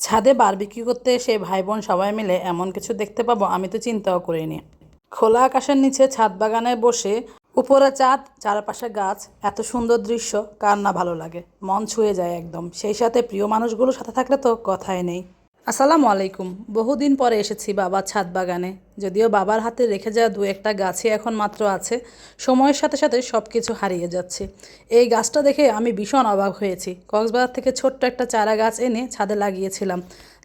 ছাদে বারবিকিউ করতে এসে ভাই বোন সবাই মিলে এমন কিছু দেখতে পাবো, আমি তো চিন্তাও করিনি। খোলা আকাশের নিচে ছাদ বাগানে বসে উপরে চাঁদ, চারপাশে গাছ, এত সুন্দর দৃশ্য, কার না ভালো লাগে? মন ছুঁয়ে যায় একদম। সেই সাথে প্রিয় মানুষগুলোর সাথে থাকলে তো কথাই নেই। আসসালামু আলাইকুম। বহুদিন পরে এসেছি বাবা ছাদ বাগানে। যদিও বাবার হাতে রেখে যাওয়া দু একটা গাছই এখন মাত্র আছে, সময়ের সাথে সাথে সব কিছু হারিয়ে যাচ্ছে। এই গাছটা দেখে আমি ভীষণ অবাক হয়েছি। কক্সবাজার থেকে ছোট্ট একটা চারা গাছ এনে ছাদে লাগিয়েছিলাম।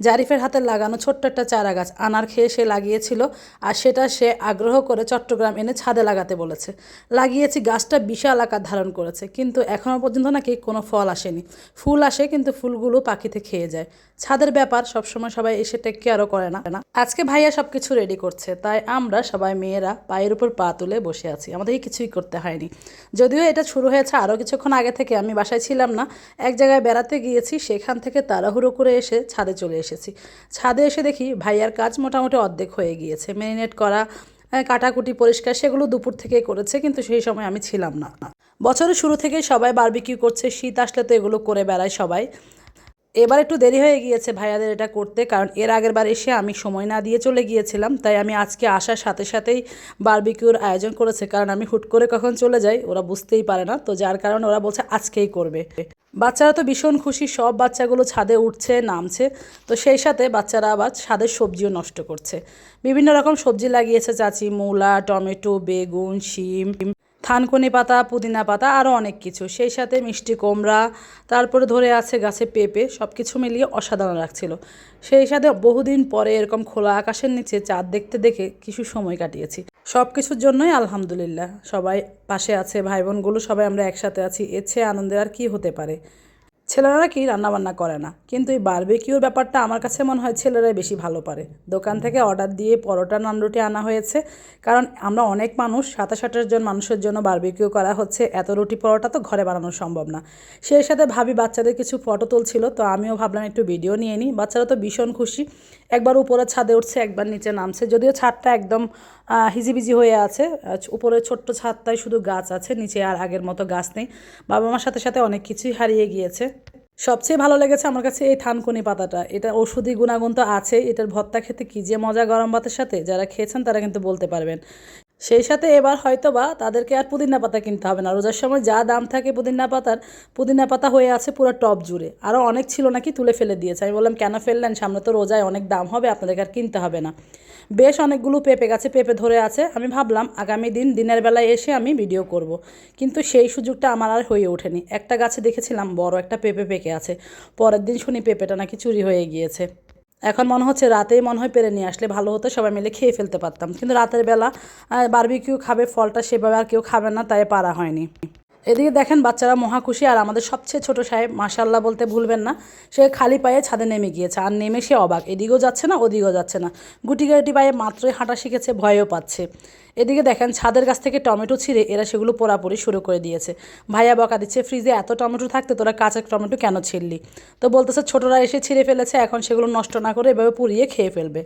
জারিফের হাতে লাগানো ছোট্ট একটা চারা গাছ আনার খেয়ে সে লাগিয়েছিল আর সেটা সে আগ্রহ করে চট্টগ্রাম এনে ছাদে লাগাতে বলেছে। লাগিয়েছি গাছটা বিশাল আকার ধারণ করেছে, কিন্তু এখনও পর্যন্ত নাকি কোনো ফল আসেনি। ফুল আসে কিন্তু ফুলগুলো পাখিতে খেয়ে যায়। ছাদের ব্যাপার সবসময় সবাই এসে টেক কেয়ারও করে না। আজকে ভাইয়া সব কিছু রেডি করছে। তাই আমরা সবাই মেয়েরা পায়ের উপর পা তুলে বসে আছি। আমাদেরকে কিছুই করতে হয়নি। যদিও এটা শুরু হয়েছে আরও কিছুক্ষণ আগে থেকে, আমি বাসায় ছিলাম না। এক জায়গায় বেড়াতে গিয়েছি, সেখান থেকে তাড়াহুড়ো করে এসে ছাদে চলে এসেছি। ছাদে এসে দেখি ভাইয়ার কাজ মোটামুটি অর্ধেক হয়ে গিয়েছে। ম্যারিনেট করা কাটাকুটি পরিষ্কার, সেগুলো দুপুর থেকেই করেছে, কিন্তু সেই সময় আমি ছিলাম না। বছরের শুরু থেকেই সবাই বারবিকিউ করছে, শীত আসলে তো এগুলো করে বেড়ায় সবাই। এবার একটু দেরি হয়ে গিয়েছে ভাইয়াদের এটা করতে, কারণ এর আগের বার এসে আমি সময় না দিয়ে চলে গিয়েছিলাম, তাই আমি আজকে আসার সাথে সাথেই বারবিকিউর আয়োজন করেছে, কারণ আমি হুট করে কখন চলে যাই ওরা বুঝতেই পারে না, তো যার কারণে ওরা বলছে আজকেই করবে। বাচ্চারা তো ভীষণ খুশি, সব বাচ্চাগুলো ছাদে উঠছে, নামছে, তো সেই সাথে বাচ্চারা আবার ছাদের সবজিও নষ্ট করছে। বিভিন্ন রকম সবজি লাগিয়েছে, চাচি, মূলা, টমেটো, বেগুন, শিম থানকুনি পাতা, পুদিনা পাতা আরও অনেক কিছু। সেই সাথে মিষ্টি কুমড়া, তারপরে ধরে আছে গাছে পেঁপে সব কিছু মিলিয়ে অসাধারণ লাগছিল। সেই সাথে বহুদিন পরে এরকম খোলা আকাশের নিচে চাঁদ দেখতে দেখে কিছু সময় কাটিয়েছি। সব কিছুর জন্যই আলহামদুলিল্লাহ। সবাই পাশে আছে ভাই বোনগুলো সবাই আমরা একসাথে আছি। এর চেয়ে আনন্দের আর কি হতে পারে? ছেলেরা কি রান্নাবান্না করে না। কিন্তু এই বারবিকিউর ব্যাপারটা আমার কাছে মনে হয় ছেলেরাই বেশি ভালো পারে। দোকান থেকে অর্ডার দিয়ে পরোটা, নানরুটি আনা হয়েছে। কারণ আমরা অনেক মানুষ, সাতাশ, আঠাশ জন মানুষের জন্য বারবেকিউ করা হচ্ছে। এত রুটি পরোটা তো ঘরে বানানো সম্ভব না। সেই সাথে ভাবি বাচ্চাদের কিছু ফটো তুলছিল, তো আমিও ভাবলাম একটু ভিডিও নিয়ে নিই। বাচ্চারা তো ভীষণ খুশি। একবার উপরে ছাদে উঠছে, একবার নিচে নামছে। যদিও ছাদটা একদম হিজিবিজি হয়ে আছে। উপরে ছোট্ট ছাদটায় শুধু গাছ আছে, নিচে আর আগের মতো গাছ নেই। বাবা মার সাথে সাথে অনেক কিছুই হারিয়ে গিয়েছে। সবচেয়ে ভালো লেগেছে আমার কাছে এই থানকুনি পাতাটা। এটা ওষুধি গুণাগুণ তো আছে এটার ভর্তা খেতে কী যে মজা গরম ভাতের সাথে, যারা খেয়েছেন তারা কিন্তু বলতে পারবেন। সেই সাথে এবার হয়তো বা তাদেরকে আর পুদিনা পাতা কিনতে হবে না। রোজার সময় যা দাম থাকে পুদিনা পাতার, পুদিনা পাতা হয়ে আছে পুরো টপ জুড়ে। আরও অনেক ছিল নাকি তুলে ফেলে দিয়েছে। আমি বললাম, কেন ফেললেন? সামনে তো রোজায় অনেক দাম হবে, আপনাদেরকে আর কিনতে হবে না। বেশ অনেকগুলো পেঁপে গাছে পেঁপে ধরে আছে। আমি ভাবলাম, আগামী দিন দিনের বেলায় এসে আমি ভিডিও করব। কিন্তু সেই সুযোগটা আমার আর হয়ে ওঠেনি। একটা গাছে দেখেছিলাম বড় একটা পেঁপে পেকে আছে। পরের দিন শুনি পেঁপেটা নাকি চুরি হয়ে গিয়েছে। এখন মনে হচ্ছে রাতেই মনে হয় পেরে নিয়ে আসলে ভালো হতো, সবাই মিলে খেয়ে ফেলতে পারতাম। কিন্তু রাতের বেলা বারবিকিউ খাবে, ফলটা সেভাবে আর কেউ খাবে না, তাই পারা হয়নি। এদিকে দেখেন বাচ্চারা মহা খুশি, আর আমাদের সবচেয়ে ছোট সাহেব মাশাল্লাহ বলতে ভুলবেন না, সে খালি পায়ে ছাদে নেমে গিয়েছে, আর নেমে সে অবাক, এদিকেও যাচ্ছে না, ওদিকেও যাচ্ছে না। গুটি গাটি পায়ে মাত্রই হাঁটা শিখেছে, ভয়ও পাচ্ছে। এদিকে দেখেন ছাদের গাছ থেকে টমেটো ছিঁড়ে এরা সেগুলো পোড়াপুরি শুরু করে দিয়েছে। ভাইয়া বকা দিচ্ছে, ফ্রিজে এত টমেটো থাকতে তোরা কাঁচা টমেটো কেন ছিঁড়লি? তো বলতেছে, ছোটরা এসে ছিঁড়ে ফেলেছে, এখন সেগুলো নষ্ট না করে এভাবে পুড়িয়ে খেয়ে ফেলবে।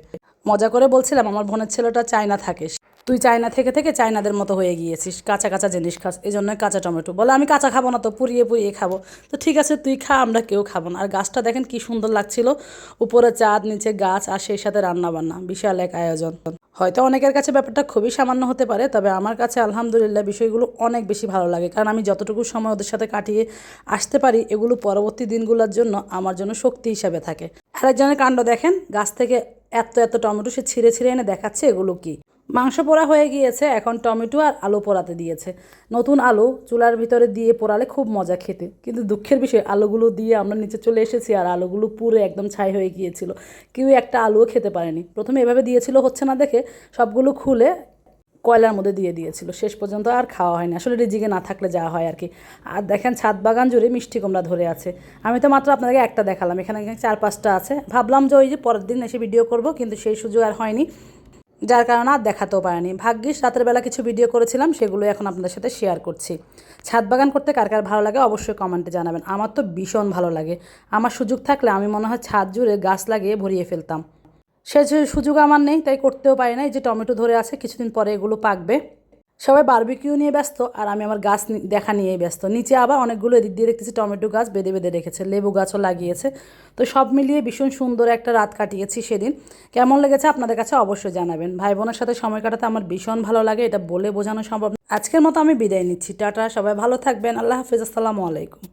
মজা করে বলছিলাম, আমার বোনের ছেলেটা চায়না থাকে। তুই চায়না থেকে থেকে চায়নাদের মতো হয়ে গিয়েছিস। কাঁচা কাঁচা জিনিস খাস। এই জন্যই কাঁচা টমেটো। বলে, আমি কাঁচা খাব না তো, পুড়িয়ে পুড়িয়ে খাব। তো ঠিক আছে, তুই খা, আমরা কেউ খাব না। আর গাছটা দেখেন কি সুন্দর লাগছিল। উপরে চাঁদ, নিচে গাছ আর সেই সাথে রান্না বান্না বিশাল এক আয়োজন। হয়তো অনেকের কাছে ব্যাপারটা খুবই সামান্য হতে পারে, তবে আমার কাছে আলহামদুলিল্লাহ বিষয়গুলো অনেক বেশি ভালো লাগে। কারণ আমি যতটুকু সময় ওদের সাথে কাটিয়ে আসতে পারি, এগুলো পরবর্তী দিনগুলোর জন্য আমার জন্য শক্তি হিসাবে থাকে। আরেকজনের কাণ্ড দেখেন, গাছ থেকে এত এত টমেটো সে ছিঁড়ে ছিঁড়ে এনে দেখাচ্ছে এগুলো কি? মাংস পোড়া হয়ে গিয়েছে, এখন টমেটো আর আলু পোড়াতে দিয়েছে। নতুন আলু চুলার ভিতরে দিয়ে পোড়ালে খুব মজা খেতে। কিন্তু দুঃখের বিষয়, আলুগুলো দিয়ে আমরা নিচে চলে এসেছি আর আলুগুলো পুরো একদম ছাই হয়ে গিয়েছিল। কেউ একটা আলুও খেতে পারেনি। প্রথমে এভাবে দিয়েছিল, হচ্ছে না দেখে সবগুলো খুলে কয়লার মধ্যে দিয়ে দিয়েছিল। শেষ পর্যন্ত আর খাওয়া হয়নি। আসলে রিজিকে না থাকলে যাওয়া হয় আর কি আর দেখেন, ছাদ বাগান জুড়ে মিষ্টি কুমড়া ধরে আছে। আমি তো মাত্র আপনাদেরকে একটা দেখালাম। এখানে চার পাঁচটা আছে। ভাবলাম যে ওই যে পরের দিন এসে ভিডিও করব, কিন্তু সেই সুযোগ আর হয়নি। যার কারণে আর দেখাতেও পারেনি। ভাগ্যিস রাতের বেলা কিছু ভিডিও করেছিলাম, সেগুলো এখন আপনাদের সাথে শেয়ার করছি। ছাদ বাগান করতে কার কার ভালো লাগে অবশ্যই কমেন্টে জানাবেন। আমার তো ভীষণ ভালো লাগে। আমার সুযোগ থাকলে আমি মনে হয় ছাদ জুড়ে গাছ লাগিয়ে ভরিয়ে ফেলতাম। সে সুযোগ আমার নেই, তাই করতেও পারি না এই যে টমেটো ধরে আছে, কিছুদিন পরে এগুলো পাকবে। সবাই বারবিকিউ নিয়ে ব্যস্ত, আর আমি আমার গাছ দেখা নিয়েই ব্যস্ত। নিচে আবার অনেকগুলো এদিক দিয়ে দেখতেছি টমেটো গাছ বেঁধে বেঁধে রেখেছে, লেবু গাছও লাগিয়েছে। তো সব মিলিয়ে ভীষণ সুন্দর একটা রাত কাটিয়েছি সেদিন। কেমন লেগেছে আপনাদের কাছে অবশ্যই জানাবেন। ভাই বোনের সাথে সময় কাটাতে আমার ভীষণ ভালো লাগে, এটা বলে বোঝানো সম্ভব আজকের মতো আমি বিদায় নিচ্ছি। টাটা, সবাই ভালো থাকবেন। আল্লাহ হাফিজ, আসসালামু আলাইকুম।